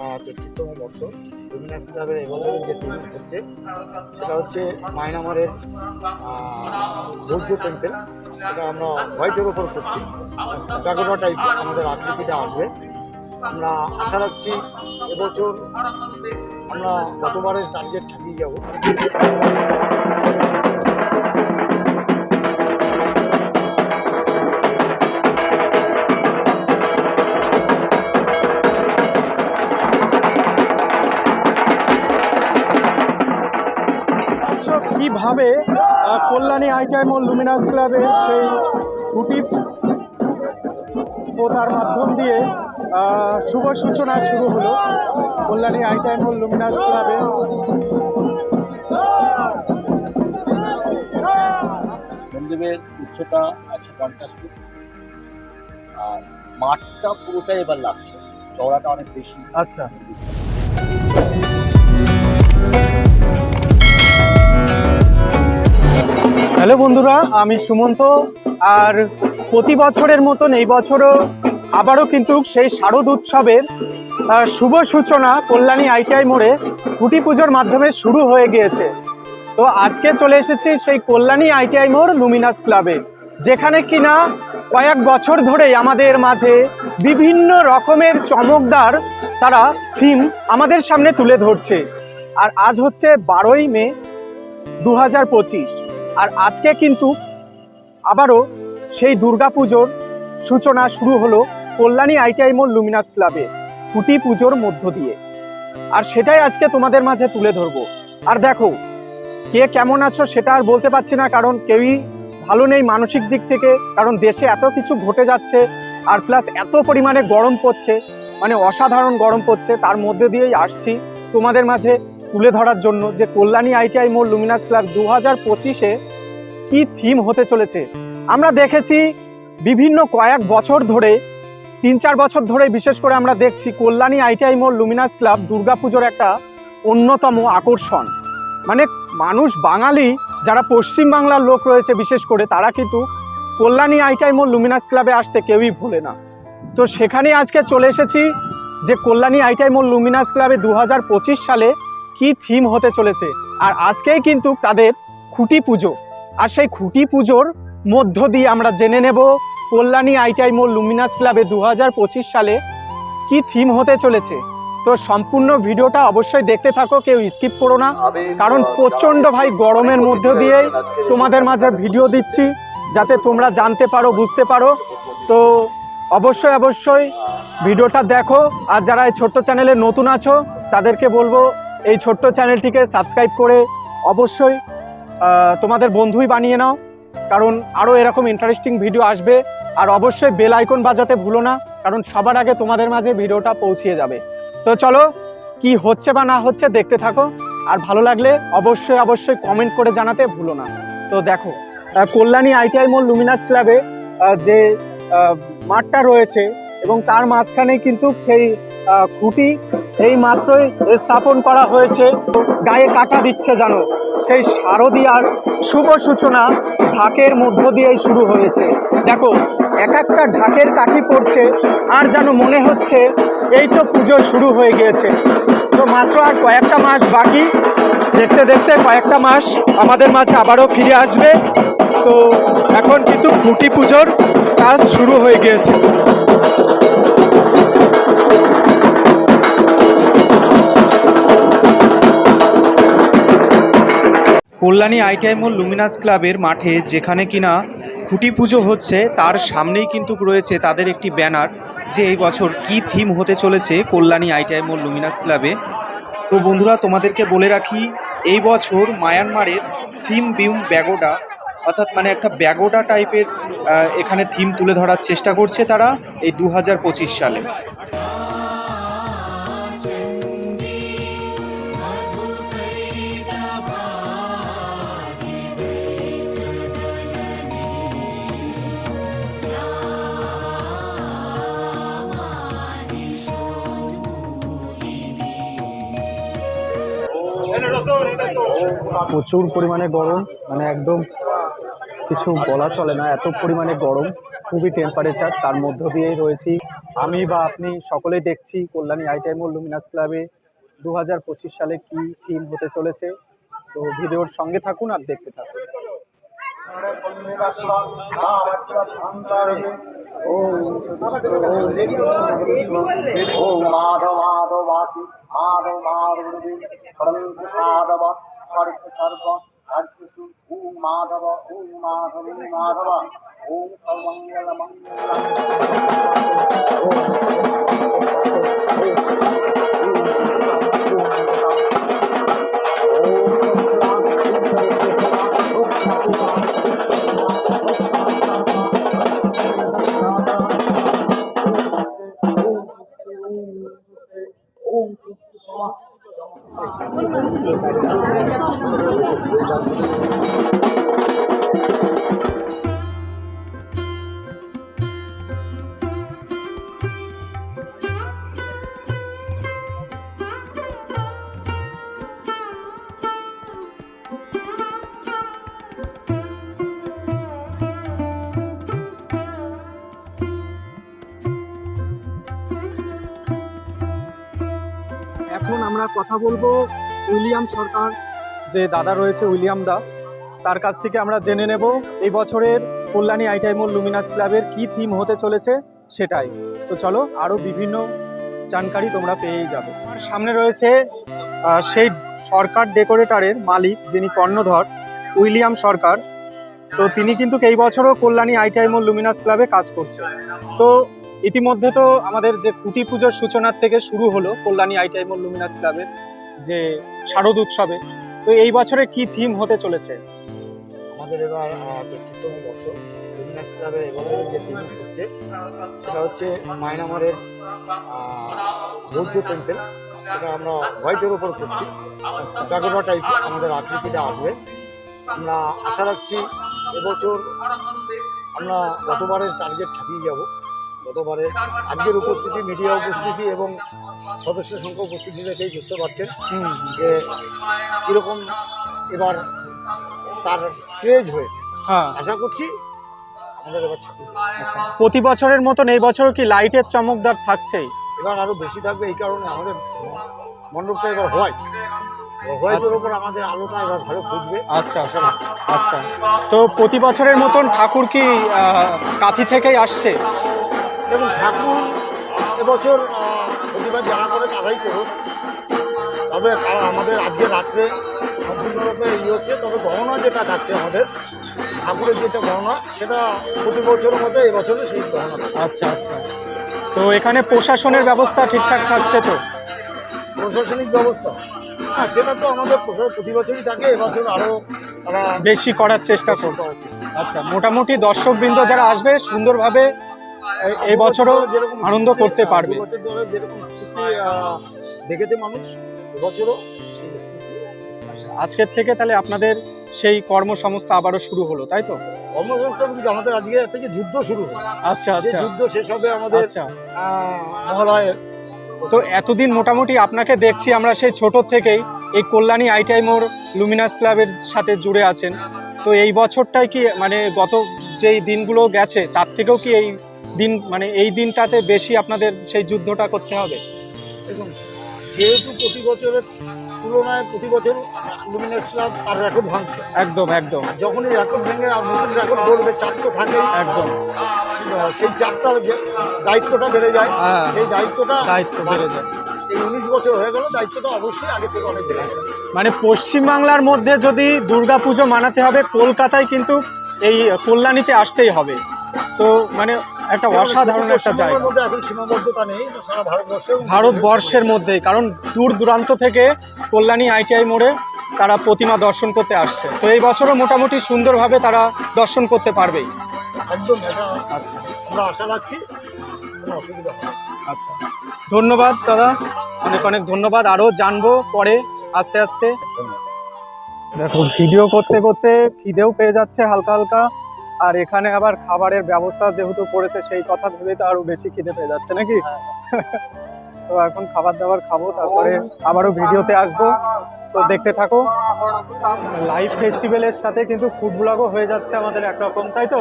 আমার তেত্রিশতম বর্ষ লুমিনাস ক্লাবের এবছরের যে থিম হচ্ছে, সেটা হচ্ছে মায়ানমারের বৌদ্ধ টেম্পেল এটা আমরা হোয়াইটের ওপর করছি। প্যাগোডা টাইপ আমাদের আকৃতিটা আসবে। আমরা আশা রাখছি এবছর আমরা গতবারের টার্গেট ছাপিয়ে যাব। আহ, কল্যাণী আইটাইম ও লুমিনাস ক্লাবের সেই ও তার মাধ্যম দিয়ে শুভ সূচনা শুরু হলো কল্যাণী আইটাইম ও লুমিনাস ক্লাবে। মন্দিরের উচ্চতা একশো পঞ্চাশ ফুট। আর মাঠটা পুরোটাই এবার লাগছে। চওড়াটা অনেক বেশি। আচ্ছা। হ্যালো বন্ধুরা, আমি সুমন্ত। আর প্রতি বছরের মতন এই বছরও আবারও কিন্তু সেই শারদ উৎসবের শুভ সূচনা কল্যাণী আইটিআই মোড়ে খুঁটি পুজোর মাধ্যমে শুরু হয়ে গিয়েছে। তো আজকে চলে এসেছি সেই কল্যাণী আইটিআই মোড় লুমিনাস ক্লাবে, যেখানে কিনা কয়েক বছর ধরেই আমাদের মাঝে বিভিন্ন রকমের চমকদার তারা থিম আমাদের সামনে তুলে ধরছে। আর আজ হচ্ছে বারোই মে দু হাজার পঁচিশ। আর আজকে কিন্তু আবারও সেই দুর্গাপুজোর সূচনা শুরু হলো কল্যাণী আইটিআই মোড় লুমিনাস ক্লাবে খুঁটি পুজোর মধ্য দিয়ে। আর সেটাই আজকে তোমাদের মাঝে তুলে ধরবো। আর দেখো, কে কেমন আছো সেটা আর বলতে পারছি না, কারণ কেউই ভালো নেই মানসিক দিক থেকে, কারণ দেশে এত কিছু ঘটে যাচ্ছে আর প্লাস এত পরিমাণে গরম পড়ছে মানে অসাধারণ গরম পড়ছে, তার মধ্যে দিয়েই আসছি তোমাদের মাঝে তুলে ধরার জন্য যে কল্যাণী আইটিআই মোড় লুমিনাস ক্লাব দু হাজার পঁচিশে কী থিম হতে চলেছে? আমরা দেখেছি বিভিন্ন কয়েক বছর ধরে, তিন চার বছর ধরে বিশেষ করে আমরা দেখছি কল্যাণী আইটিআই মোড় লুমিনাস ক্লাব দুর্গাপুজোর একটা অন্যতম আকর্ষণ। মানে মানুষ বাঙালি, যারা পশ্চিম বাংলার লোক রয়েছে বিশেষ করে, তারা কিন্তু কল্যাণী আইটিআই মোড় লুমিনাস ক্লাবে আসতে কেউই ভোলে না। তো সেখানে আজকে চলে এসেছি যে কল্যাণী আইটাই মোড় লুমিনাস ক্লাবে দু হাজার পঁচিশ সালে কি থিম হতে চলেছে? আর আজকেই কিন্তু তাদের খুঁটি পুজো। আর সেই খুঁটি পুজোর মধ্য দিয়ে আমরা জেনে নেব কল্যাণী আইটাই মোল লুমিনাস ক্লাবে দু হাজার পঁচিশ সালে কি থিম হতে চলেছে। তো সম্পূর্ণ ভিডিওটা অবশ্যই দেখতে থাকো, কেউ স্কিপ করো না। কারণ প্রচণ্ড ভাই গরমের মধ্য দিয়েই তোমাদের মাঝে ভিডিও দিচ্ছি, যাতে তোমরা জানতে পারো, বুঝতে পারো। তো অবশ্যই অবশ্যই ভিডিওটা দেখো। আর যারা এই ছোট্ট চ্যানেলে নতুন আছো, তাদেরকে বলব এই ছোট্ট চ্যানেলটিকে সাবস্ক্রাইব করে অবশ্যই তোমাদের বন্ধুই বানিয়ে নাও, কারণ আরও এরকম ইন্টারেস্টিং ভিডিও আসবে। আর অবশ্যই বেল আইকন বাজাতে ভুলো না, কারণ সবার আগে তোমাদের মাঝে ভিডিওটা পৌঁছিয়ে যাবে। তো চলো, কি হচ্ছে বা না হচ্ছে দেখতে থাকো, আর ভালো লাগলে অবশ্যই অবশ্যই কমেন্ট করে জানাতে ভুলো না। তো দেখো কল্যাণী আইটিআই মোল লুমিনাস ক্লাবে যে মাঠটা রয়েছে, এবং তার মাঝখানে কিন্তু সেই খুঁটি এই মাত্রই স্থাপন করা হয়েছে। গায়ে কাটা দিচ্ছে জানো সেই শারদীয়ার শুভ সূচনা ঢাকের মধ্য দিয়েই শুরু হয়েছে। দেখো, এক একটা ঢাকের কাঠি পড়ছে, আর যেন মনে হচ্ছে এই তো পুজো শুরু হয়ে গিয়েছে। তো মাত্র আর কয়েকটা মাস বাকি। দেখতে দেখতে কয়েকটা মাস আমাদের মাঝে আবারও ফিরে আসবে। তো এখন কিন্তু খুঁটি পুজোর কাজ শুরু হয়ে গিয়েছে। কল্যাণী আইটিআই মোল লুমিনাস ক্লাবের মাঠে যেখানে কিনা খুঁটি পুজো হচ্ছে, তার সামনেই কিন্তু রয়েছে তাদের একটি ব্যানার যে এই বছর কি থিম হতে চলেছে কল্যাণী আইটিআই মোল লুমিনাস ক্লাবে। তো বন্ধুরা, তোমাদেরকে বলে রাখি, এই বছর মায়ানমারের সিম বিউম ব্যাগোডা, অর্থাৎ মানে একটা ব্যাগোডা টাইপের এখানে থিম তুলে ধরার চেষ্টা করছে তারা এই দু হাজার পঁচিশ সালে। প্রচুর পরিমাণে গরম মানে একদম কিছু বলা চলে না এত পরিমাণে গরম খুবই টেম্পারেচার তার মধ্য দিয়েই রয়েছি আমি বা আপনি সকলেই দেখছি কল্যাণী আইটাইম ও লুমিনাস ক্লাবে দু হাজার পঁচিশ সালে কি থিম হতে চলেছে তো ভিডিওর সঙ্গে থাকুন আর দেখতে থাকুন ওম মাধব মাধবাচি মাধব মাধবী সাধব সর্ব হর্ষসু ওম মাধব ওম মাধব ওম মাধব আমরা কথা বলব উইলিয়াম সরকার, যে দাদা রয়েছে উইলিয়াম দা। তার কাছ থেকে আমরা জেনে নেব এই বছরের কল্যাণী আইটাইমোল লুমিনাস ক্লাবের কি থিম হতে চলেছে সেটাই। তো চলো আরও বিভিন্ন জানকারি তোমরা পেয়েই যাবে। সামনে রয়েছে সেই সরকার ডেকোরেটরের মালিক যিনি কর্ণধর, উইলিয়াম সরকার। তো তিনি কিন্তু এই বছরও কল্যাণী আইটাইমোল লুমিনাস ক্লাবে কাজ করছে তো ইতিমধ্যে তো আমাদের যে কুটি পুজোর সূচনার থেকে শুরু হলো কল্যাণী আইটাইমোল লুমিনাস ক্লাবের যে শারদ উৎসবে। তো এই বছরে কি থিম হতে চলেছে? আমাদের এবার তেত্রিশতম বর্ষ লুমিনাস ক্লাবের এবছরের যে থিম হচ্ছে, সেটা হচ্ছে মায়ানমারের বৌদ্ধ টেম্পেল এটা আমরা হোয়াইটের ওপর করছি। প্যাগোডা টাইপ আমাদের আকৃতিটা আসবে। আমরা আশা রাখছি এবছর আমরা গতবারের টার্গেট ছাপিয়ে যাব। গতবারে আজকের উপস্থিতি মিডিয়া উপস্থিতি এবং সদস্য সংখ্যা উপস্থিতি দেখেই বুঝতে পারছেন যে কীরকম এবার তার ক্রেজ হয়েছে। হ্যাঁ। আশা করছি আমাদের এবার ছাপিয়ে যাবে। আচ্ছা। প্রতি বছরের মতন এই বছরও কি লাইটের চমকদার থাকছেই? এবার আরও বেশি থাকবে এই কারণে আমাদের মণ্ডপটা এবার হোয়াইট হোয়াইটের। উপর আমাদের আলোটা এবার ভালো ফুটবে। আচ্ছা আচ্ছা আচ্ছা। তো প্রতি বছরের মতন ঠাকুর কি কাঁথি থেকেই আসছে? দেখুন ঠাকুর এবছর প্রতিবার যারা করে তারাই করুন তবে আমাদের আজকে রাত্রে সম্পূর্ণরূপে ইয়ে হচ্ছে তবে গহনা যেটা থাকছে আমাদের ঠাকুরের যেটা গহনা সেটা প্রতি বছরের মতো এবছরও সেই গহনা আচ্ছা আচ্ছা। তো এখানে প্রশাসনের ব্যবস্থা ঠিকঠাক থাকছে তো? প্রশাসনিক ব্যবস্থা? হ্যাঁ সেটা তো আমাদের প্রতি বছরই থাকে এবছর আরও তারা বেশি করার চেষ্টা করছে। আচ্ছা মোটামুটি দর্শকবৃন্দ যারা আসবে সুন্দরভাবে এই বছরও যেরকম আনন্দ করতে পারবে। বছর ধরে যেরকম স্ফূর্তি দেখেছে মানুষ এবছরও আচ্ছা, আজকের থেকে তাহলে আপনাদের সেই কর্মসংস্থা আবারও শুরু হলো তাই তো? কর্মসংস্থান কিন্তু আমাদের আজকে থেকে যুদ্ধ শুরু আচ্ছা আচ্ছা। যুদ্ধ শেষ হবে আমাদের আচ্ছা। মহালয়ের তো এতদিন মোটামুটি আপনাকে দেখছি, আমরা সেই ছোটোর থেকেই এই কল্যাণী আইটিআই মোর লুমিনাস ক্লাবের সাথে জুড়ে আছেন। তো এই বছরটাই কি মানে গত যেই দিনগুলো গেছে, তার থেকেও কি এই দিন মানে এই দিনটাতে বেশি আপনাদের সেই যুদ্ধটা করতে হবে? দেখুন, যেহেতু প্রতি বছরের তুলনায় প্রতি বছর লুমিনাস ক্লাব তার রেকর্ড ভাঙছে। একদম একদম। যখনই রেকর্ড ভেঙে আর নতুন রেকর্ড গড়বে চাপ তো থাকেই। একদম। সেই চাপটা যে দায়িত্বটা বেড়ে যায় হ্যাঁ। সেই দায়িত্বটা দায়িত্ব বেড়ে যায়। এই উনিশ বছর হয়ে গেল দায়িত্বটা অবশ্যই আগে থেকে অনেক বেড়ে গেছে। মানে পশ্চিমবাংলার মধ্যে যদি দুর্গাপুজো মানাতে হবে কলকাতায় কিন্তু এই কল্যাণীতে আসতেই হবে। তো মানে একটা অসাধারণ একটা জায়গা। এখন সীমাবদ্ধতা নেই সারা ভারতবর্ষে ভারতবর্ষের মধ্যেই কারণ দূর দূরান্ত থেকে কল্যাণী আইটিআই মোড়ে তারা প্রতিমা দর্শন করতে আসছে। তো এই বছরও মোটামুটি সুন্দরভাবে তারা দর্শন করতে পারবেই। একদম আচ্ছা। আমরা আশা রাখছি কোনো অসুবিধা হবে আচ্ছা। ধন্যবাদ দাদা। অনেক অনেক ধন্যবাদ। আরও জানব পরে আস্তে আস্তে। দেখো ভিডিও করতে করতে খিদেও পেয়ে যাচ্ছে হালকা হালকা। আর এখানে আবার খাবারের ব্যবস্থা যেহেতু করেছে সেই কথা ভেবে তো আরও বেশি খিদে পেয়ে যাচ্ছে নাকি? তো এখন খাবার দাবার খাব তারপরে আবারও ভিডিওতে আসব। তো দেখতে থাকো। লাইভ ফেস্টিভ্যালের সাথে কিন্তু ফুড ব্লগও হয়ে যাচ্ছে আমাদের একরকম তাই তো?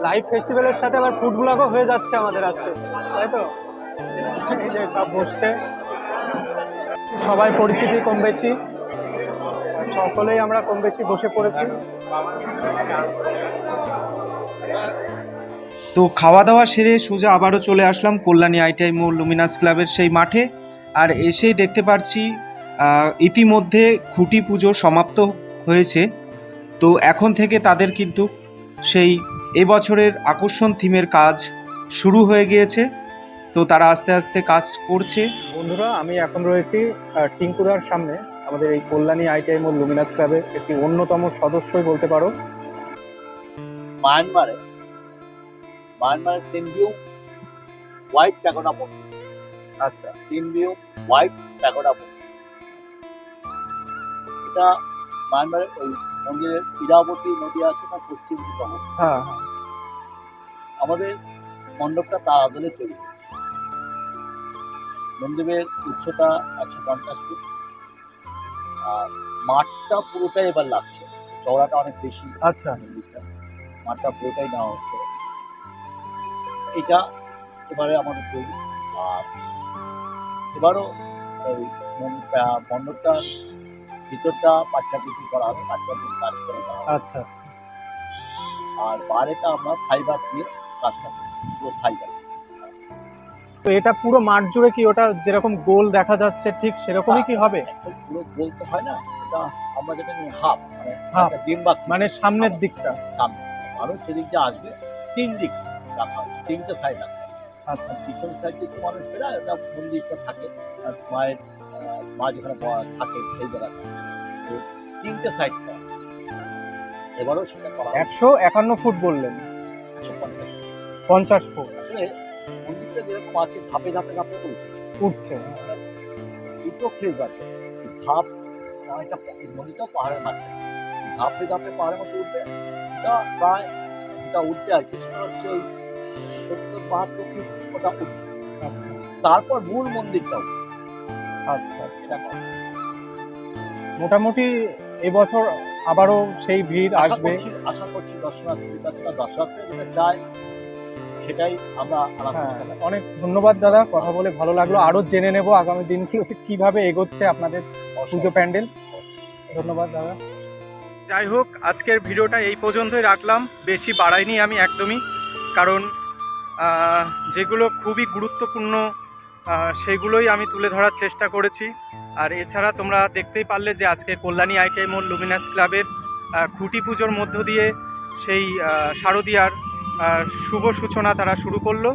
লাইভ ফেস্টিভ্যালের সাথে আবার ফুড ব্লগও হয়ে যাচ্ছে আমাদের আজকে তাই তো? এই যে সব বসছে। সবাই পরিচিতি কম বেশি। সকলেই আমরা কম বেশি বসে পড়েছি। তো খাওয়া দাওয়া সেরে সোজা আবারও চলে আসলাম কল্যাণী আইটিআই মোড় লুমিনাস ক্লাবের সেই মাঠে। আর এসেই দেখতে পারছি ইতিমধ্যে খুঁটি পুজো সমাপ্ত হয়েছে। তো এখন থেকে তাদের কিন্তু সেই এবছরের আকর্ষণ থিমের কাজ শুরু হয়ে গিয়েছে। তো তারা আস্তে আস্তে কাজ করছে। বন্ধুরা আমি এখন রয়েছি টিঙ্কুদার সামনে। আমাদের এই কল্যাণী আইটিআই মোড় লুমিনাস ক্লাবের একটি অন্যতম সদস্যই বলতে পারো। মায়ানমারে মায়ানমারের তিনবিউ হোয়াইট প্যাকোটা মন্দির আচ্ছা। তিনবিউ হোয়াইট প্যাকোটা মন্দির এটা মায়ানমারের ওই মন্দিরের ইরাবতী নদী আছে না পশ্চিম হ্যাঁ হ্যাঁ। আমাদের মণ্ডপটা তার আদলে তৈরি। মন্দিরের উচ্চতা একশো পঞ্চাশ ফুট। আর মাঠটা পুরোটাই এবার লাগছে। চওড়াটা অনেক বেশি। আচ্ছা। মাঠটা পুরোটাই নেওয়া হচ্ছে। এটা এবারে আমাদের তৈরি। আর এবারও ওই মণ্ডপটার ভিতরটা পাট্টা পিছু করা হবে পাট্টা পিছু কাজ করে দেওয়া আচ্ছা আচ্ছা। আর বাইরেটা আমরা ফাইবার দিয়ে কাজটা করি পুরো ফাইবার তো এটা পুরো মাঠ জুড়ে কি ওটা যেরকম গোল দেখা যাচ্ছে ঠিক সেরকমই কি হবে? পুরো বলতে হয় না এটা আমরা যেটা নিয়ে হাফ মানে Half। একটা মানে সামনের দিকটা। সামনে। মানুষ সেদিক দিয়ে আসবে তিন দিক রাখা তিনটে সাইড আছে আচ্ছা। পিছন সাইড দিয়ে তো মানুষ ওটা মন্দিরটা থাকে? আচ্ছা। মায়ের মা যেখানে থাকে সেই জায়গাটা তো তিনটে সাইড করা। এবারও সেটা করা একশো একান্ন ফুট বললেন। একশো পঞ্চাশ। পঞ্চাশ ফুট। আসলে মন্দিরটা যেরকম আছে ধাপে ধাপে ধাপে উঠছে উঠছে। দুটো আছে। ধাপ একটা মন্দিরটা পাহাড়ের ধাপে ধাপে পাহাড়ের মধ্যে উঠবে। এটা প্রায় যেটা উঠতে আছে সেটা হচ্ছে ওই সত্তর বাহাত্তর ফিট ওটা উঠবে। আচ্ছা। তারপর মূল মন্দিরটা আচ্ছা আচ্ছা। মোটামুটি এবছর আবারও সেই ভিড় আসবে। আশা করছি দর্শনার্থীদের কাছে দর্শনার্থীরা যেটা চায় সেটাই আমরা হ্যাঁ। অনেক ধন্যবাদ দাদা কথা বলে ভালো লাগল। আরও জেনে নেব আগামী দিনগুলোতে কীভাবে এগোচ্ছে আপনাদের পুজো প্যান্ডেল। ধন্যবাদ দাদা। যাই হোক আজকের ভিডিওটা এই পর্যন্তই রাখলাম। বেশি বাড়াইনি আমি একদমই কারণ যেগুলো খুবই গুরুত্বপূর্ণ সেগুলোই আমি তুলে ধরার চেষ্টা করেছি। আর এছাড়া তোমরা দেখতেই পারলে যে আজকে কল্যাণী আইটিআই মোড় লুমিনাস ক্লাবের খুঁটি পুজোর মধ্য দিয়ে সেই শারদীয়ার শুভ সূচনা তারা শুরু করল।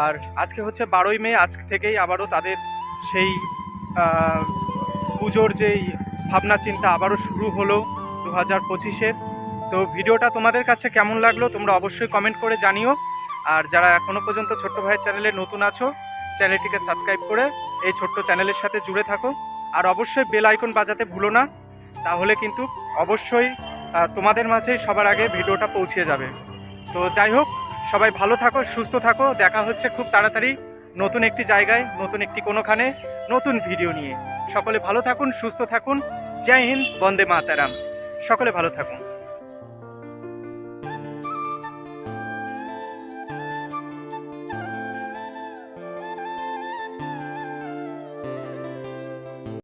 আর আজকে হচ্ছে বারোই মে, আজ থেকেই আবারও তাদের সেই পুজোর যেই ভাবনা চিন্তা আবারও শুরু হলো দু হাজার পঁচিশের। তো ভিডিওটা তোমাদের কাছে কেমন লাগল তোমরা অবশ্যই কমেন্ট করে জানিও। আর যারা এখনও পর্যন্ত ছোট্ট ভাইয়ের চ্যানেলে নতুন আছো, চ্যানেলটিকে সাবস্ক্রাইব করে এই ছোট্ট চ্যানেলের সাথে জুড়ে থাকো। আর অবশ্যই বেল আইকন বাজাতে ভুলো না, তাহলে কিন্তু অবশ্যই তোমাদের মাঝেই সবার আগে ভিডিওটা পৌঁছে যাবে। তো যাই হোক, সবাই ভালো থাকো, সুস্থ থাকো। দেখা হচ্ছে খুব তাড়াতাড়ি নতুন একটি জায়গায়, নতুন একটি কোনোখানে, নতুন ভিডিও নিয়ে। সকলে ভালো থাকুন, সুস্থ থাকুন। জয় হিন্দ, বন্দে মাতারাম। সকলে ভালো থাকুন।